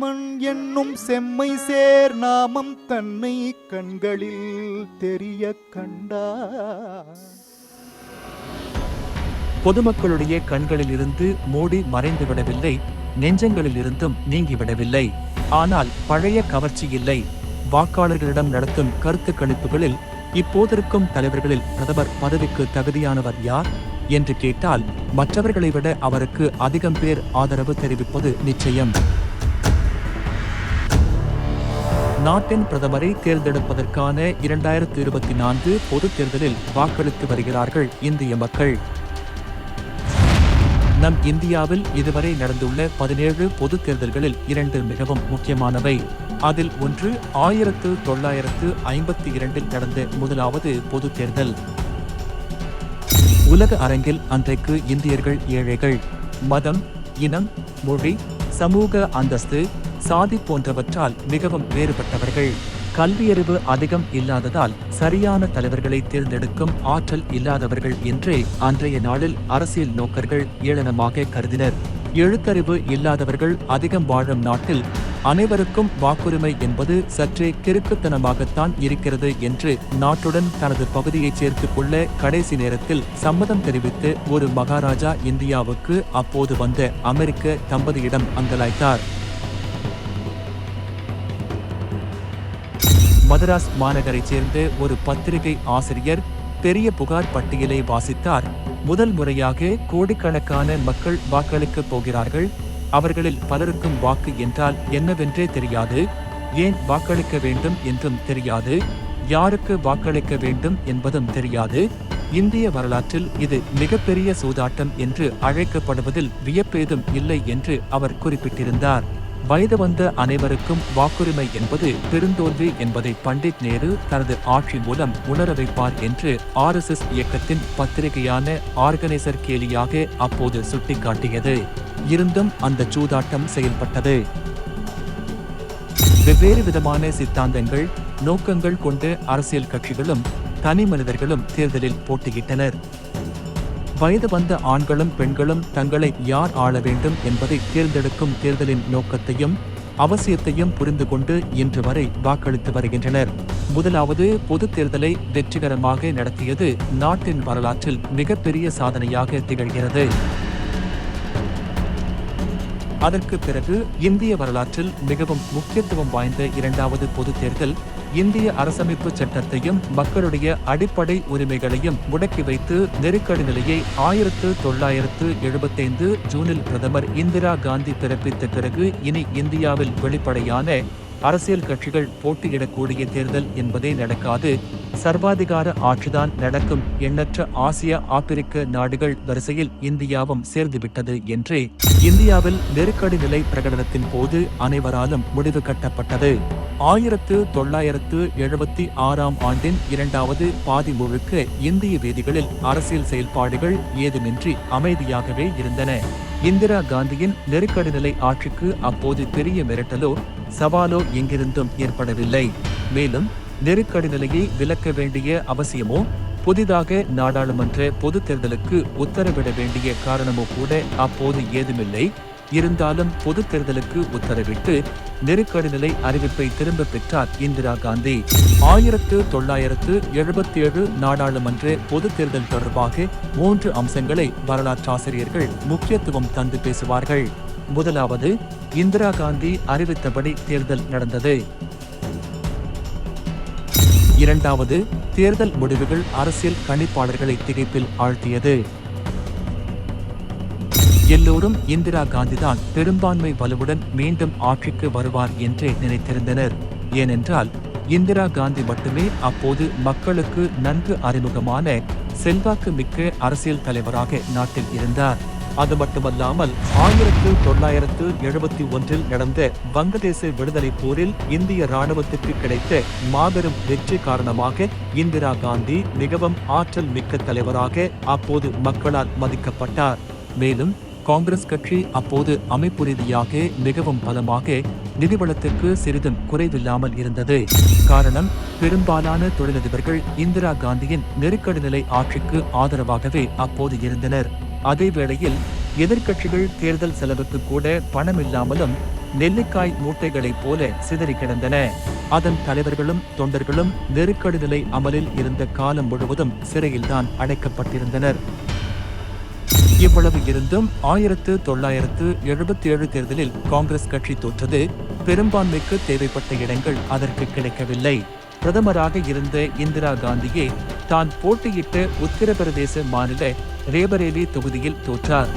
ராமன் என்னும் செம்மை சேர் நாமம் தன்னை கண்களில் தெரிய கண்டா பொதுமக்களுடைய கண்களில் இருந்து மூடி மறைந்து விடவில்லை நெஞ்சங்களில் இருந்தும் நீங்கிவிடவில்லை ஆனால் பழைய கவர்ச்சி இல்லை. வாக்காளர்களிடம் நடத்தும் கருத்து கணிப்புகளில் இப்போதிருக்கும் தலைவர்களில் பிரதமர் பதவிக்கு தகுதியானவர் யார் என்று கேட்டால் மற்றவர்களை விட அவருக்கு அதிகம் பேர் ஆதரவு தெரிவிப்பது நிச்சயம். நாட்டின் பிரதமரை தேர்ந்தெடுப்பதற்கான இரண்டாயிரத்து இருபத்தி நான்கு பொதுத் தேர்தலில் வாக்களித்து வருகிறார்கள் இந்திய மக்கள். நம் இந்தியாவில் இதுவரை நடந்துள்ள பதினேழு பொதுத் தேர்தல்களில் இரண்டு மிகவும் முக்கியமானவை. அதில் ஒன்று ஆயிரத்து தொள்ளாயிரத்து ஐம்பத்தி இரண்டில் நடந்த முதலாவது பொதுத் தேர்தல். உலக அரங்கில் அன்றைக்கு இந்தியர்கள் ஏழைகள். மதம் இனம் மொழி சமூக அந்தஸ்து சாதி போன்றவற்றால் மிகவும் வேறுபட்டவர்கள். கல்வியறிவு அதிகம் இல்லாததால் சரியான தலைவர்களை தேர்ந்தெடுக்கும் ஆற்றல் இல்லாதவர்கள் என்றே அன்றைய நாளில் அரசியல் நோக்கர்கள் ஏளனமாக கருதினர். எழுத்தறிவு இல்லாதவர்கள் அதிகம் வாழும் நாட்டில் அனைவருக்கும் வாக்குரிமை என்பது சற்றே கிறுக்குத்தனமாகத்தான் இருக்கிறது என்று நாட்டுடன் தனது பகுதியை சேர்த்துக் கொள்ள கடைசி நேரத்தில் சம்மதம் தெரிவித்து ஒரு மகாராஜா இந்தியாவுக்கு அப்போது வந்த அமெரிக்க தம்பதியிடம் அங்கலாய்த்தார். மதராஸ் மாநகரைச் சேர்ந்த ஒரு பத்திரிகை ஆசிரியர் பெரிய புகார் பட்டியலை வாசித்தார். முதல் முறையாக கோடிக்கணக்கான மக்கள் வாக்களிக்கப் போகிறார்கள். அவர்களில் பலருக்கும் வாக்கு என்றால் என்னவென்றே தெரியாது. ஏன் வாக்களிக்க வேண்டும் என்றும் தெரியாது. யாருக்கு வாக்களிக்க வேண்டும் என்பதும் தெரியாது. இந்திய வரலாற்றில் இது மிகப்பெரிய சூதாட்டம் என்று அழைக்கப்படுவதில் வியப்பேதும் இல்லை என்று அவர் குறிப்பிட்டிருந்தார். வயது வந்த அனைவருக்கும் வாக்குரிமை என்பது பெருந்தோல்வி என்பதை பண்டிட் நேரு தனது ஆட்சி மூலம் உணர வைப்பார் என்று ஆர்எஸ்எஸ் இயக்கத்தின் பத்திரிகையான ஆர்கனைசர் கேலியாக அப்போது சுட்டிக்காட்டியது. இருந்தும் அந்த சூதாட்டம் செயல்பட்டது. வெவ்வேறு விதமான சித்தாந்தங்கள் நோக்கங்கள் கொண்ட அரசியல் கட்சிகளும் தனி மனிதர்களும் தேர்தலில் போட்டியிட்டனர். வயது வந்த ஆண்களும் பெண்களும் தங்களை யார் ஆள வேண்டும் என்பதை தேர்ந்தெடுக்கும் தேர்தலின் நோக்கத்தையும் அவசியத்தையும் புரிந்து கொண்டு இன்று வரை வாக்களித்து வருகின்றனர். முதலாவது பொது தேர்தலை வெற்றிகரமாக நடத்தியது நாட்டின் வரலாற்றில் மிகப்பெரிய சாதனையாக திகழ்கிறது. அதற்கு பிறகு இந்திய வரலாற்றில் மிகவும் முக்கியத்துவம் வாய்ந்த இரண்டாவது பொது தேர்தல் இந்திய அரசமைப்பு சட்டத்தையும் மக்களுடைய அடிப்படை உரிமைகளையும் முடக்கி வைத்து நெருக்கடி நிலையை ஆயிரத்து தொள்ளாயிரத்து எழுபத்தைந்து ஜூனில் பிரதமர் இந்திரா காந்தி பிறப்பித்த பிறகு இனி இந்தியாவில் வெளிப்படையான அரசியல் கட்சிகள் போட்டியிடக்கூடிய தேர்தல் என்பதே நடக்காது. சர்வாதிகார ஆட்சிதான் நடக்கும். எண்ணற்ற ஆசிய ஆப்பிரிக்க நாடுகள் வரிசையில் இந்தியாவும் சேர்ந்துவிட்டது என்றே இந்தியாவில் நெருக்கடி நிலை பிரகடனத்தின் போது அனைவராலும் முடிவு கட்டப்பட்டது. ஆயிரத்து தொள்ளாயிரத்து எழுபத்தி ஆறாம் ஆண்டின் இரண்டாவது பாதி முழுக்க இந்திய வீதிகளில் அரசியல் செயல்பாடுகள் ஏதுமின்றி அமைதியாகவே இருந்தன. இந்திரா காந்தியின் நெருக்கடி நிலை ஆட்சிக்கு அப்போது பெரிய மிரட்டலோ சவாலோ எங்கிருந்தும் ஏற்படவில்லை. மேலும் நெருக்கடி நிலையை விலக்க வேண்டிய அவசியமோ புதிதாக நாடாளுமன்ற பொது தேர்தலுக்கு உத்தரவிட வேண்டிய காரணமோ கூட அப்போது ஏதுமில்லை. இருந்தாலும் பொது தேர்தலுக்கு உத்தரவிட்டு நெருக்கடி நிலை அறிவிப்பை திரும்ப பெற்றார் இந்திரா காந்தி. ஆயிரத்து தொள்ளாயிரத்து எழுபத்தி ஏழு நாடாளுமன்ற பொது தேர்தல் தொடர்பாக மூன்று அம்சங்களை வரலாற்றாசிரியர்கள் முக்கியத்துவம் தந்து பேசுவார்கள். முதலாவது இந்திரா காந்தி அறிவித்தபடி தேர்தல் நடந்தது. இரண்டாவது தேர்தல் முடிவுகள் அரசியல் கணிப்பாளர்களை திகைப்பில் ஆழ்த்தியது. எல்லோரும் இந்திரா காந்திதான் பெரும்பான்மை வலுவுடன் மீண்டும் ஆட்சிக்கு வருவார் என்றே நினைத்திருந்தனர். ஏனென்றால் இந்திரா காந்தி மட்டுமே அப்போது மக்களுக்கு நன்கு அறிமுகமான செல்வாக்கு மிக்க அரசியல் தலைவராக நாட்டில் இருந்தார். அது மட்டுமல்லாமல் ஆயிரத்து தொள்ளாயிரத்து எழுபத்தி ஒன்றில் நடந்த வங்கதேச விடுதலை போரில் இந்திய ராணுவத்திற்கு கிடைத்த மாபெரும் வெற்றி காரணமாக இந்திரா காந்தி மிகவும் ஆற்றல் மிக்க தலைவராக அப்போது மக்களால் மதிக்கப்பட்டார். மேலும் காங்கிரஸ் கட்சி அப்போது அமைப்பு ரீதியாக மிகவும் பலமாக நிதிவளத்துக்கு சிறிதும் குறைவில்லாமல் இருந்தது. காரணம் பெரும்பாலான தொழிலதிபர்கள் இந்திரா காந்தியின் நெருக்கடி நிலை ஆட்சிக்கு ஆதரவாகவே அப்போது இருந்தனர். அதேவேளையில் எதிர்க்கட்சிகள் தேர்தல் செலவுக்கு கூட பணமில்லாமலும் நெல்லிக்காய் மூட்டைகளைப் போல சிதறி கிடந்தன. அதன் தலைவர்களும் தொண்டர்களும் நெருக்கடி நிலை அமலில் இருந்த காலம் முழுவதும் சிறையில்தான் அடைக்கப்பட்டிருந்தனர். இவ்வளவு இருந்தும் ஆயிரத்து தொள்ளாயிரத்து எழுபத்தி ஏழு தேர்தலில் காங்கிரஸ் கட்சி தோற்றது பெரும்பான்மைக்கு தேவைப்பட்ட இடங்கள் அதற்கு கிடைக்கவில்லை. பிரதமராக இருந்த இந்திரா காந்தியே தான் போட்டியிட்ட உத்தரப்பிரதேச மாநில ரேபரேலி தொகுதியில் தோற்றார்.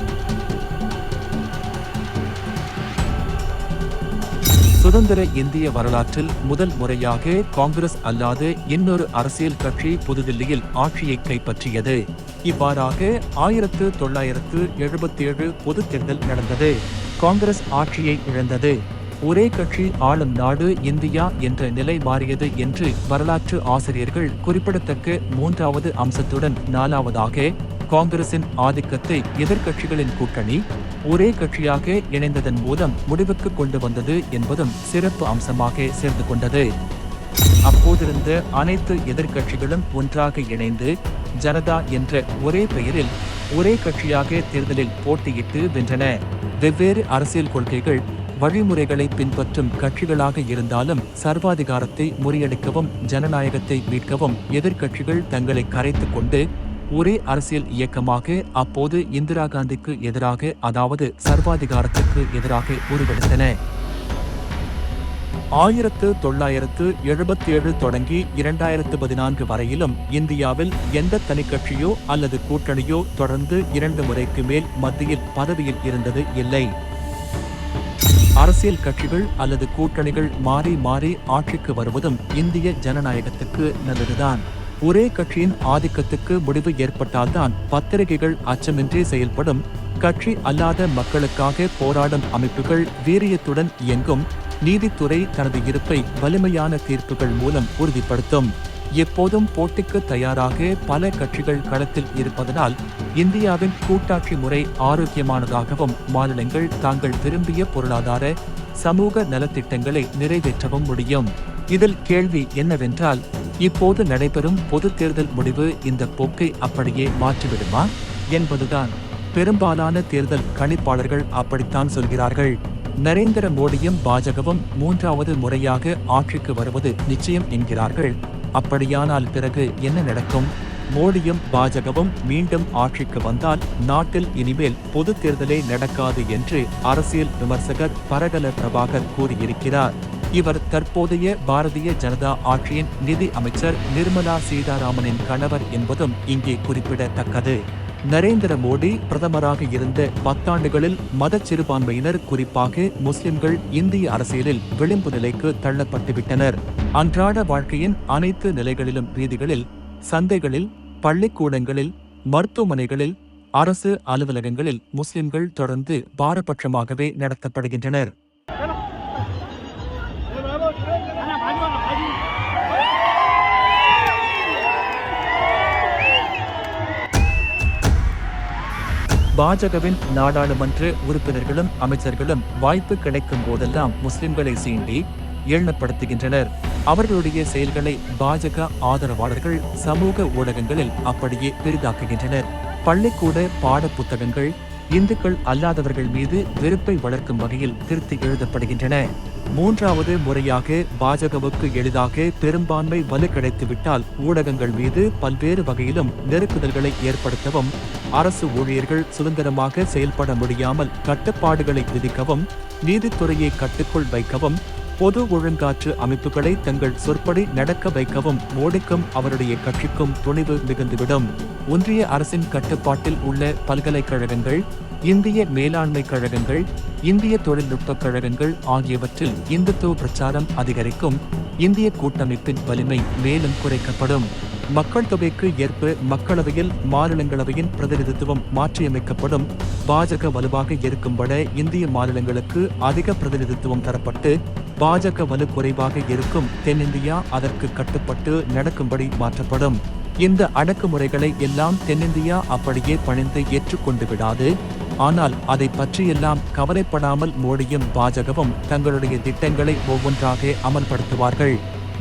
சுதந்திர இந்திய வரலாற்றில் முதல் முறையாக காங்கிரஸ் அல்லாத இன்னொரு அரசியல் கட்சி புதுதில்லியில் ஆட்சியை கைப்பற்றியது. இவ்வாறாக ஆயிரத்து தொள்ளாயிரத்து எழுபத்தி ஏழு பொதுத் தேர்தல் நடந்தது. காங்கிரஸ் ஆட்சியை இழந்தது. ஒரே கட்சி ஆளும் நாடு இந்தியா என்ற நிலை மாறியது என்று வரலாற்று ஆசிரியர்கள் குறிப்பிடத்தக்க மூன்றாவது அம்சத்துடன் நாலாவதாக காங்கிரசின் ஆதிக்கத்தை எதிர்க்கட்சிகளின் கூட்டணி ஒரே கட்சியாக இணைந்ததன் மூலம் முடிவுக்கு கொண்டு வந்தது என்பதும் சிறப்பு அம்சமாக சேர்ந்து கொண்டது. அப்போதிருந்த அனைத்து எதிர்க்கட்சிகளும் ஒன்றாக இணைந்து ஜனதா என்ற ஒரே பெயரில் ஒரே கட்சியாக தேர்தலில் போட்டியிட்டு வென்றன. வெவ்வேறு அரசியல் கொள்கைகள் வழிமுறைகளை பின்பற்றும் கட்சிகளாக இருந்தாலும் சர்வாதிகாரத்தை முறியடிக்கவும் ஜனநாயகத்தை மீட்கவும் எதிர்க்கட்சிகள் தங்களை கரைத்துக் கொண்டு ஒரே அரசியல் இயக்கமாக அப்போது இந்திரா காந்திக்கு எதிராக அதாவது சர்வாதிகாரத்திற்கு எதிராக உருவெடுத்தன. ஆயிரத்து தொள்ளாயிரத்து எழுபத்தி ஏழு தொடங்கி இரண்டாயிரத்து பதினான்கு வரையிலும் இந்தியாவில் எந்த தனிக்கட்சியோ அல்லது கூட்டணியோ தொடர்ந்து இரண்டு முறைக்கு மேல் மத்தியில் பதவியில் இருந்தது இல்லை. அரசியல் கட்சிகள் அல்லது கூட்டணிகள் மாறி மாறி ஆட்சிக்கு வருவதும் இந்திய ஜனநாயகத்துக்கு நல்லதுதான். ஒரே கட்சியின் ஆதிக்கத்துக்கு முடிவு ஏற்பட்டால்தான் பத்திரிகைகள் அச்சமின்றி செயல்படும். கட்சி அல்லாத மக்களுக்காக போராடும் அமைப்புகள் வீரியத்துடன் இயங்கும். நீதித்துறை தனது இருப்பை வலிமையான தீர்ப்புகள் மூலம் உறுதிப்படுத்தும். எப்போதும் போட்டிக்கு தயாராக பல கட்சிகள் களத்தில் இருப்பதனால் இந்தியாவின் கூட்டாட்சி முறை ஆரோக்கியமானதாகவும் மாநிலங்கள் தாங்கள் விரும்பிய பொருளாதார சமூக நலத்திட்டங்களை நிறைவேற்றவும் முடியும். இதில் கேள்வி என்னவென்றால் இப்போது நடைபெறும் பொது தேர்தல் முடிவு இந்த போக்கை அப்படியே மாற்றிவிடுமா? என்பதுதான். பெரும்பாலான தேர்தல் கணிப்பாளர்கள் அப்படித்தான் சொல்கிறார்கள். நரேந்திர மோடியும் பாஜகவும் மூன்றாவது முறையாக ஆட்சிக்கு வருவது நிச்சயம் என்கிறார்கள். அப்படியானால் பிறகு என்ன நடக்கும்? மோடியும் பாஜகவும் மீண்டும் ஆட்சிக்கு வந்தால் நாட்டில் இனிமேல் பொது தேர்தலே நடக்காது என்று அரசியல் விமர்சகர் பரகல பிரபாகர் கூறியிருக்கிறார். இவர் தற்போதைய பாரதிய ஜனதா ஆட்சியின் நிதி அமைச்சர் நிர்மலா சீதாராமனின் கணவர் என்பதும் இங்கே குறிப்பிடத்தக்கது. நரேந்திர மோடி பிரதமராக இருந்த பத்தாண்டுகளில் மத சிறுபான்மையினர் குறிப்பாக முஸ்லிம்கள் இந்திய அரசியலில் விளிம்பு நிலைக்கு தள்ளப்பட்டுவிட்டனர் அன்றாட வாழ்க்கையின் அனைத்து நிலைகளிலும் ரீதிகளில் சந்தைகளில் பள்ளிக்கூடங்களில் மருத்துவமனைகளில் அரசு அலுவலகங்களில் முஸ்லிம்கள் தொடர்ந்து பாரபட்சமாகவே நடத்தப்படுகின்றனர். பாஜகவின் நாடாளுமன்ற உறுப்பினர்களும் அமைச்சர்களும் வாய்ப்பு கிடைக்கும் போதெல்லாம் முஸ்லிம்களை சீண்டி ஏளனப்படுத்துகின்றனர் அவர்களுடைய செயல்களை பாஜக ஆதரவாளர்கள் சமூக ஊடகங்களில் அப்படியே பெரிதாக்குகின்றனர். பள்ளிக்கூட பாட புத்தகங்கள் இந்துக்கள் அல்லாதவர்கள் மீது வெறுப்பை வளர்க்கும் வகையில் திருத்தி எழுதப்படுகின்றன. மூன்றாவது முறையாக பாஜகவுக்கு எளிதாக பெரும்பான்மை வலு கிடைத்துவிட்டால் ஊடகங்கள் மீது பல்வேறு வகையிலும் நெருக்குதல்களை ஏற்படுத்தவும் அரசு ஊழியர்கள் சுதந்திரமாக செயல்பட முடியாமல் கட்டுப்பாடுகளை விதிக்கவும் நீதித்துறையை கட்டுக்குள் வைக்கவும் பொது ஒழுங்காற்று அமைப்புகளை தங்கள் சொற்படி நடக்க வைக்கவும் மோடிக்கும் அவருடைய கட்சிக்கும் துணிவு மிகுந்துவிடும். ஒன்றிய அரசின் கட்டுப்பாட்டில் உள்ள பல்கலைக்கழகங்கள் இந்திய மேலாண்மை கழகங்கள் இந்திய தொழில்நுட்பக் கழகங்கள் ஆகியவற்றில் இந்துத்துவ பிரச்சாரம் அதிகரிக்கும். இந்திய கூட்டமைப்பின் வலிமை மேலும் குறைக்கப்படும். மக்கள் தொகைக்கு ஏற்ப மக்களவையில் மாநிலங்களவையின் பிரதிநிதித்துவம் மாற்றியமைக்கப்படும். பாஜக வலுவாக இருக்கும் வட இந்திய மாநிலங்களுக்கு அதிக பிரதிநிதித்துவம் தரப்பட்டு பாஜக வலு குறைவாக இருக்கும் தென்னிந்தியா அதற்கு கட்டுப்பட்டு நடக்கும்படி மாற்றப்படும். இந்த அடக்குமுறைகளை எல்லாம் தென்னிந்தியா அப்படியே பணிந்து ஏற்றுக்கொண்டு விடாது. ஆனால் அதை பற்றியெல்லாம் கவலைப்படாமல் மோடியும் பாஜகவும் தங்களுடைய திட்டங்களை ஒவ்வொன்றாக அமல்படுத்துவார்கள்.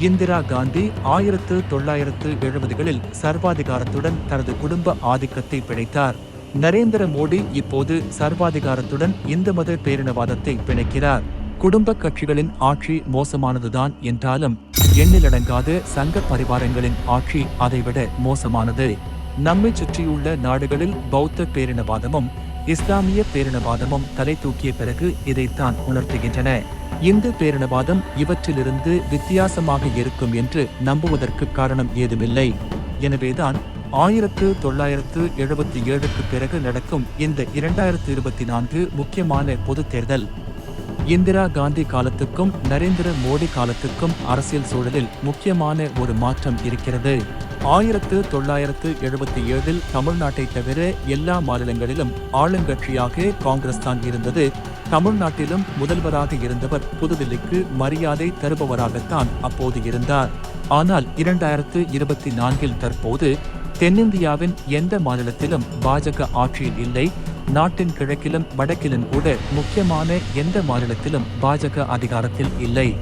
இந்திரா காந்தி ஆயிரத்து தொள்ளாயிரத்து எழுபதுகளில் சர்வாதிகாரத்துடன் தனது குடும்ப ஆதிக்கத்தை பிணைத்தார். நரேந்திர மோடி இப்போது சர்வாதிகாரத்துடன் இந்து மத பேரினவாதத்தை பிணைக்கிறார். குடும்ப கட்சிகளின் ஆட்சி மோசமானதுதான் என்றாலும் எண்ணிலடங்காத சங்க பரிவாரங்களின் ஆட்சி அதைவிட மோசமானது. நம்மை சுற்றியுள்ள நாடுகளில் பௌத்த பேரினவாதமும் இஸ்லாமிய பேரினவாதமும் தலை தூக்கிய பிறகு இதைத்தான் உணர்த்துகின்றன. இந்து பேரினவாதம் இவற்றிலிருந்து வித்தியாசமாக இருக்கும் என்று நம்புவதற்கு காரணம் ஏதுமில்லை. எனவேதான் ஆயிரத்து தொள்ளாயிரத்து எழுபத்தி ஏழுக்கு பிறகு நடக்கும் இந்த இரண்டாயிரத்து இருபத்தி நான்கு முக்கியமான பொது தேர்தல் இந்திரா காந்தி காலத்துக்கும் நரேந்திர மோடி காலத்துக்கும் அரசியல் சூழலில் முக்கியமான ஒரு மாற்றம் இருக்கிறது. ஆயிரத்து தொள்ளாயிரத்து எழுபத்தி ஏழில் தமிழ்நாட்டை தவிர எல்லா மாநிலங்களிலும் ஆளுங்கட்சியாக காங்கிரஸ் தான் இருந்தது. தமிழ்நாட்டிலும் முதல்வராக இருந்தவர் புதுதில்லிக்கு மரியாதை தருபவராகத்தான் அப்போது இருந்தார். ஆனால் இரண்டாயிரத்து இருபத்தி நான்கில் தற்போது தென்னிந்தியாவின் எந்த மாநிலத்திலும் பாஜக ஆட்சியில் இல்லை. நாட்டின் கிழக்கிலும் வடக்கிலும் கூட முக்கியமான எந்த மாநிலத்திலும் பாஜக அதிகாரத்தில் இல்லை.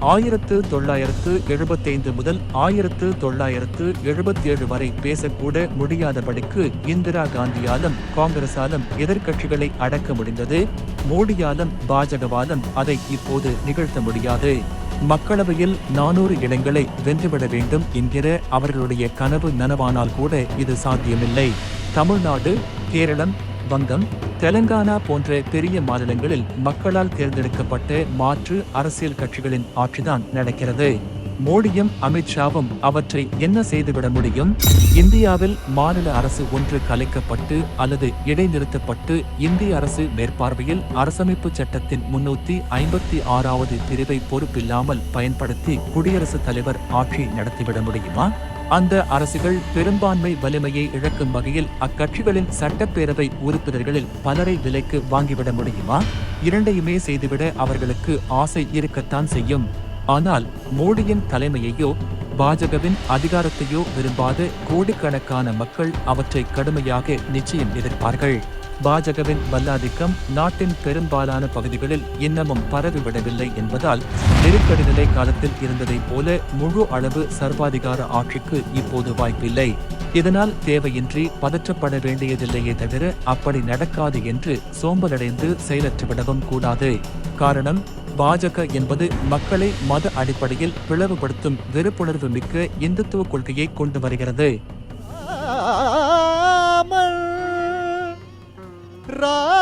ஆயிரத்து தொள்ளாயிரத்து எழுபத்தைந்து முதல் ஆயிரத்து தொள்ளாயிரத்து எழுபத்தி ஏழு வரை பேசக்கூட முடியாதபடிக்கு இந்திரா காந்தியாலும் காங்கிரசாலும் எதிர்க்கட்சிகளை அடக்க முடிந்தது. மோடியாலும் பாஜகவாலும் அதை இப்போது நிகழ்த்த முடியாது. மக்களவையில் நானூறு இடங்களை வென்றுவிட வேண்டும் என்கிற அவர்களுடைய கனவு நனவானால் கூட இது சாத்தியமில்லை. தமிழ்நாடு கேரளம் வங்கம் தெலங்கானா போன்ற பெரிய மாநிலங்களில் மக்களால் தேர்ந்தெடுக்கப்பட்ட மாற்று அரசியல் கட்சிகளின் ஆட்சிதான் நடக்கிறது. மோடியும் அமித்ஷாவும் அவற்றை என்ன செய்துவிட முடியும்? இந்தியாவில் மாநில அரசு ஒன்று கலைக்கப்பட்டு அல்லது இடைநிறுத்தப்பட்டு இந்திய அரசு மேற்பார்வையில் அரசமைப்பு சட்டத்தின் முன்னூத்தி ஐம்பத்தி ஆறாவது பிரிவை பொறுப்பில்லாமல் பயன்படுத்தி குடியரசுத் தலைவர் ஆட்சி நடத்திவிட முடியுமா? அந்த அரசுகள் பெரும்பான்மை வலிமையை இழக்கும் வகையில் அக்கட்சிகளின் சட்டப்பேரவை உறுப்பினர்களில் பலரை விலைக்கு வாங்கிவிட முடியுமா? இரண்டையுமே செய்துவிட அவர்களுக்கு ஆசை இருக்கத்தான் செய்யும். ஆனால் மோடியின் தலைமையையோ பாஜகவின் அதிகாரத்தையோ விரும்பாத கோடிக்கணக்கான மக்கள் அவற்றை கடுமையாக நிச்சயம் எதிர்ப்பார்கள். பாஜகவின் வல்லாதிக்கம் நாட்டின் பெரும்பாலான பகுதிகளில் இன்னமும் பரவிவிடவில்லை என்பதால் நெருக்கடி நிலை காலத்தில் இருந்ததைப் போல முழு அளவு சர்வாதிகார ஆட்சிக்கு இப்போது வாய்ப்பில்லை. இதனால் தேவையின்றி பதற்றப்பட வேண்டியதில்லையே தவிர அப்படி நடக்காது என்று சோம்பலடைந்து செயலற்றுவிடவும் கூடாது. காரணம் பாஜக என்பது மக்களை மத அடிப்படையில் பிளவுபடுத்தும் வெறுப்புணர்வு மிக்க இந்துத்துவ கொள்கையை கொண்டு வருகிறது. ராமன்